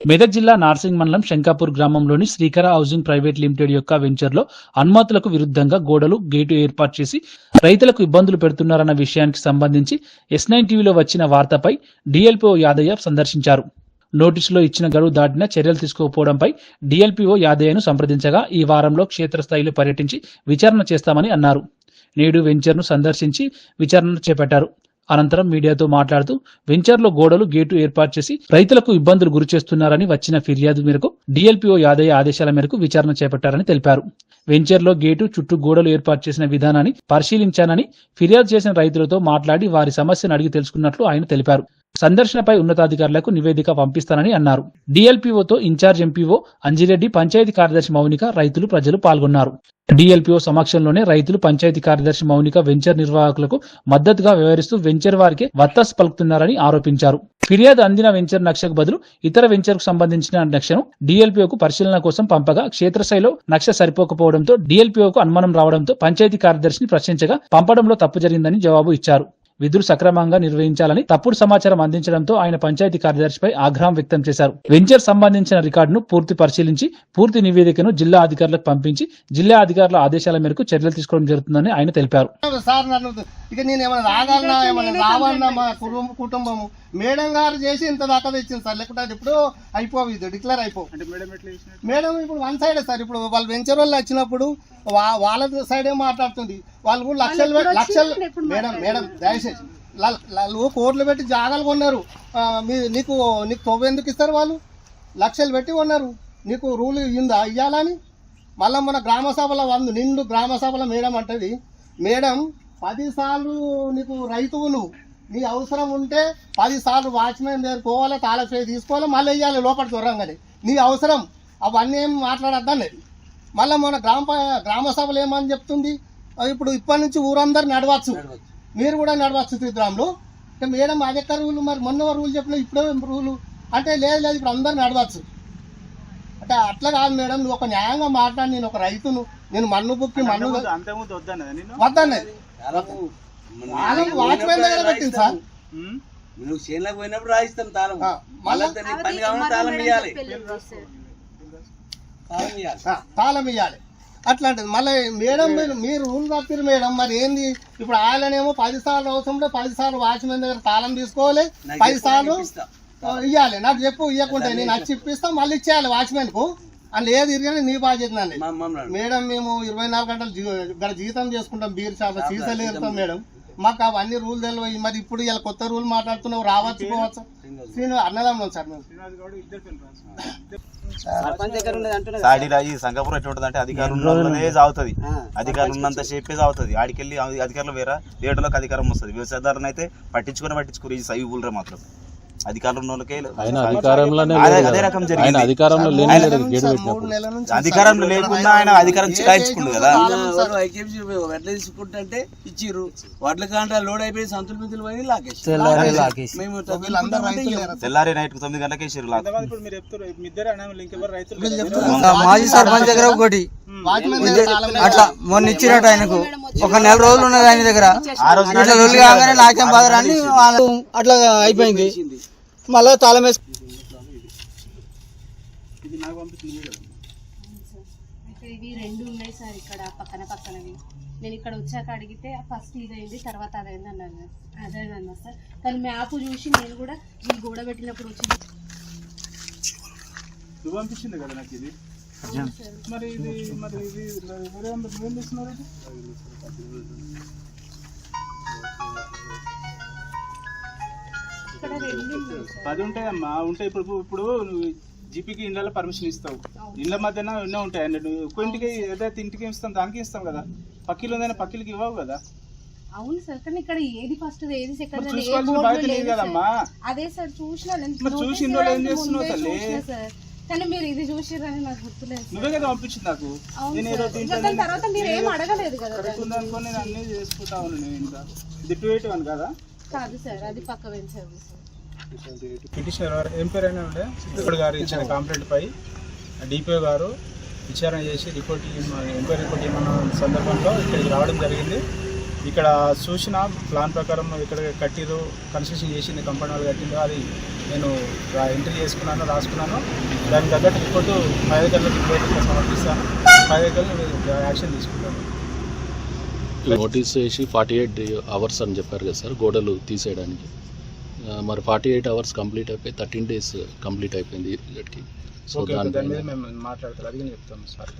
మెదక్ జిల్లా నార్సింగ్ మండలం శంకాపూర్ గ్రామంలోని శ్రీకర హౌసింగ్ ప్రైవేట్ లిమిటెడ్ యొక్క వెంచర్లో అనుమతులకు విరుద్ధంగా గోడలు గేటు ఏర్పాటు చేసి రైతులకు ఇబ్బందులు పెడుతున్నారన్న విషయానికి సంబంధించి ఎస్ నైన్ టీవీలో వచ్చిన వార్తపై డిఎల్పిఓ యాదయ్య సందర్శించారు. నోటీసులో ఇచ్చిన గడువు దాటిన చర్యలు తీసుకోకపోవడంపై డిఎల్పిఓ యాదయ్యను సంప్రదించగా ఈ వారంలో క్షేత్రస్థాయిలో పర్యటించి విచారణ చేస్తామని అన్నారు. నేడు వెంచర్ను సందర్శించి విచారణ చేపట్టారు. అనంతరం మీడియాతో మాట్లాడుతూ వెంచర్లో గోడలు గేటు ఏర్పాటు చేసి రైతులకు ఇబ్బందులు గురి చేస్తున్నారని వచ్చిన ఫిర్యాదు మేరకు డిఎల్పిఓ యాదయ్య ఆదేశాల మేరకు విచారణ చేపట్టారని తెలిపారు. వెంచర్లో గేటు చుట్టూ గోడలు ఏర్పాటు చేసిన విధానాన్ని పరిశీలించానని ఫిర్యాదు చేసిన రైతులతో మాట్లాడి వారి సమస్యను అడిగి తెలుసుకున్నట్లు ఆయన తెలిపారు. సందర్శనపై ఉన్నతాధికారులకు నివేదిక పంపిస్తానని అన్నారు. డీఎల్పీఓతో ఇన్ఛార్జ్ ఎంపీఓ అంజిరెడ్డి పంచాయతీ కార్యదర్శి మౌనిక రైతులు ప్రజలు పాల్గొన్నారు. డీఎల్పీఓ సమక్షంలోనే రైతులు పంచాయతీ కార్యదర్శి మౌనిక వెంచర్ నిర్వాహకులకు మద్దతుగా వ్యవహరిస్తూ వెంచర్ వారికి వత్తాసు పలుకుతున్నారని ఆరోపించారు. ఫిర్యాదు అందిన వెంచర్ నక్షకు బదులు ఇతర వెంచర్కు సంబంధించిన నక్షను డిఎల్పీఓకు పరిశీలన కోసం పంపగా క్షేత్రస్థాయిలో నక్ష సరిపోకపోవడంతో డీఎల్పీఓకు అనుమానం రావడంతో పంచాయతీ కార్యదర్శిని ప్రశ్నించగా పంపడంలో తప్పు జరిగిందని జవాబు ఇచ్చారు. విధులు సక్రమంగా నిర్వహించాలని తప్పుడు సమాచారం అందించడంతో ఆయన పంచాయతీ కార్యదర్శిపై ఆగ్రహం వ్యక్తం చేశారు. వెంచర్ సంబంధించిన రికార్డును పూర్తి పరిశీలించి పూర్తి నివేదికను జిల్లా అధికారులకు పంపించి జిల్లా అధికారుల ఆదేశాల మేరకు చర్యలు తీసుకోవడం జరుగుతుందని ఆయన తెలిపారు. కుటుంబము? మేడం గారు చేసి ఇంత దాకా తెచ్చింది సార్. లేకుంటే ఇప్పుడు అయిపోవు డిక్లేర్ అయిపో అంటే మేడం ఎట్లా చేసినట్టు మేడం ఇప్పుడు వన్ సైడే సార్. ఇప్పుడు వాళ్ళు వెంచర్ వాళ్ళు వచ్చినప్పుడు వా- వాళ్ళ సైడే మాట్లాడుతుంది. వాళ్ళు కూడా లక్షలు లక్షలు మేడం మేడం దయచేసి. ల- వాళ్ళు కోట్లు పెట్టి జాగాలు కొన్నారు. మీ నీకు నీకు తొవ్వ ఎందుకు ఇస్తారు వాళ్ళు? లక్షలు పెట్టి కొన్నారు. నీకు రూల్ ఇయ్యిందా? ఇయ్యాలని? మళ్ళీ మన గ్రామ సభలో వంద నిండు గ్రామ సభలో మేడం అంటది మేడం పది సార్లు నీకు రైతువు నువ్వు నీ అవసరం ఉంటే పది సార్లు వాచ్మెన్ దగ్గర పోవాలి తాళపే తీసుకోవాలి మళ్ళీ వేయాలి లోపల దూరంగానే. నీ అవసరం. అవన్నీ ఏం మాట్లాడద్దని మళ్ళీ మన గ్రామ గ్రామ సభలు ఏమని చెప్తుంది? ఇప్పుడు ఇప్పటి నుంచి ఊరందరు నడవచ్చు. మీరు కూడా నడవచ్చు త్రిగ్రాములు ఇక మేడం అది ఎక్కడ రూలు మరి మొన్న రూల్ చెప్పిన ఇప్పుడే రూలు? అంటే లేదు లేదు ఇప్పుడు అందరు నడవచ్చు. అంటే అట్లా కాదు మేడం నువ్వు ఒక న్యాయంగా మాట్లాడి నేను ఒక రైతును. నేను మన్ను బుక్కి మన్ను వాళ్ళకి వాచ్మెన్ దగ్గర పెట్టింది సార్? నువ్వు చేనులకు పోయినప్పుడు రాయిస్తాం తాళం. ఆ, మళ్ళా పని కావాలి తాళం ఇవ్వాలి తాళం ఇవ్వాలి ఆ, తాళం ఇవ్వాలి అట్లాంటిది. మళ్ళీ మేడం మీరు మీరు రూల్ తప్పిరు మేడం. మరి ఏంది? ఇప్పుడు ఆయననేమో పది సార్లు అవసరంలో పది సార్లు వాచ్మెన్ దగ్గర తాళం తీసుకోవాలి. పది సార్లు ఇవ్వాలి నాకు చెప్పు ఇవ్వకుంటే నేను వచ్చి ఇప్పిస్తా మళ్ళీ ఇచ్చేయాలి వాచ్మెన్కు అని ఏది ఇరగానే నీ బాధ్యత మేడం మేము ఇరవై నాలుగు గంటలు జీతం చేసుకుంటాం బీర్ షాప్ సీసాలు మేడం. మాకు అవన్నీ రూల్ తెలియదు మరి ఇప్పుడు ఇలా కొత్త రూల్ మాట్లాడుతున్నావు రావచ్చు పోవచ్చు. శ్రీను అన్నదమ్ములం సార్ మేము సంగపూర్ ఎట్లా ఉంటుంది అంటే అధికారులు ఉన్నంతనే సాగుతుంది. అధికారులు ఉన్నంత సేపే సాగుతుంది. ఆడికెళ్ళి అధికారులు వేరే రేటులకు అధికారం వస్తుంది. వ్యవసాయదారులను అయితే పట్టించుకుని పట్టించుకోరు. ఈ సైవి బుల్రే మాత్రం. అధికారులు ఆయన అధికారంలోనే అదే-. రకం ఆయన అధికారంలో లేని అధికారంలో లేకుండా ఆయన అధికారం చికాయించుకుండు కదా. వడ్లు తీసుకుంటుంటే ఇచ్చిర్రు. వడ్ల కాంట లోడ్ అయిపోయి సంతులు మితులు పోయి లాకేసి మేము. తెల్లారి నైట్ తొమ్మిది గంటలకే ఇచ్చారు లాక్ తర్వాత ఇప్పుడు మీరు చెప్తారు మీ ఇద్దరు అన్న ఇంకెవరు రైతులు కదా? మాజీ సర్పంచ్ దగ్గర ఒకటి. అట్లా మొన్న ఇచ్చినట్టు ఆయనకు. ఒక నెల రోజులు ఉన్నది ఆయన దగ్గర. ఇట్లా లొల్లి కాగానే నాకేం బాధ అట్లా అయిపోయింది. మళ్ళీ తాళం వేసి ఇవి రెండు ఉన్నాయి సార్ ఇక్కడ పక్కన పక్కనవి. నేను ఇక్కడ వచ్చాక అడిగితే ఫస్ట్ ఇదైంది తర్వాత అదైంది అన్నారు అదే అన్నారు సార్. కానీ మ్యాప్ చూసి నేను కూడా ఈ గోడ పెట్టినప్పుడు వచ్చింది. పంపించింది కదా నాకు ఇది? మరి ఇది మరి ఇది వేరే నువ్వేం చేస్తున్నారు పది ఉంటాయమ్మా. ఉంటాయి ఇప్పుడు ఇప్పుడు నువ్వు జీపీకి ఇళ్ళలో పర్మిషన్ ఇస్తావు. ఇళ్ళ మధ్యన ఎన్నో ఉంటాయి. అన్నట్టు ఒక్క ఇంటికి ఏదైతే ఇంటికి ఇస్తాం? దానికి ఇస్తాం కదా. పక్కిలు ఉందైనా పక్కిలకి ఇవ్వవు కదా. అవును సార్ కానీ ఇక్కడ ఏది ఫస్ట్ ఏది సెకండ్ ఏ అదే సార్ చూసిన చూసి ఏం చేస్తున్నావు తల్లి? కానీ మీరు ఇది చూసిరని నాకు గుర్తులేదు. నువ్వే కదా పంపించింది నాకు. నేను ఏదో దాని తర్వాత మీరు ఏం అడగలేదు కదా కరెక్ట్ నేను అన్నీ చేసుకుంటా ఉన్నాను నేను ఇంకా ఇది టూ ఎయిటీ వన్ కదా? కాదు సార్ అది పక్క పిటిషనర్ ఏం పేరు అయినా ఉండే? సిద్ధుడు గారు ఇచ్చిన కంప్లైంట్ పై. డిపిఓ గారు విచారణ చేసి రిపోర్ట్ ఎంక్వైరీ రిపోర్ట్ ఇవ్వమన్న సందర్భంలో ఇక్కడికి రావడం జరిగింది. ఇక్కడ చూసిన ప్లాన్ ప్రకారం ఇక్కడ కట్టిరు కన్స్ట్రక్షన్ చేసింది కంపౌండ్ వాళ్ళు కట్టిందో అది నేను ఎంట్రీ చేసుకున్నాను రాసుకున్నాను. దానికి తగ్గట్టు రిపోర్టు పై అధికారులకు రిపోర్ట్ సమర్పిస్తాను. పై అధికారులు యాక్షన్ తీసుకుంటాను. నోటీస్ వేసి ఫార్టీ ఎయిట్ అవర్స్ అని చెప్పారు కదా సార్ గోడలు తీసేయడానికి. మరి ఫార్టీ ఎయిట్ అవర్స్ కంప్లీట్ అయిపోయి థర్టీన్ డేస్ కంప్లీట్ అయిపోయింది సో దాని మీద మేము మాట్లాడతారు అది కానీ చెప్తాం సార్.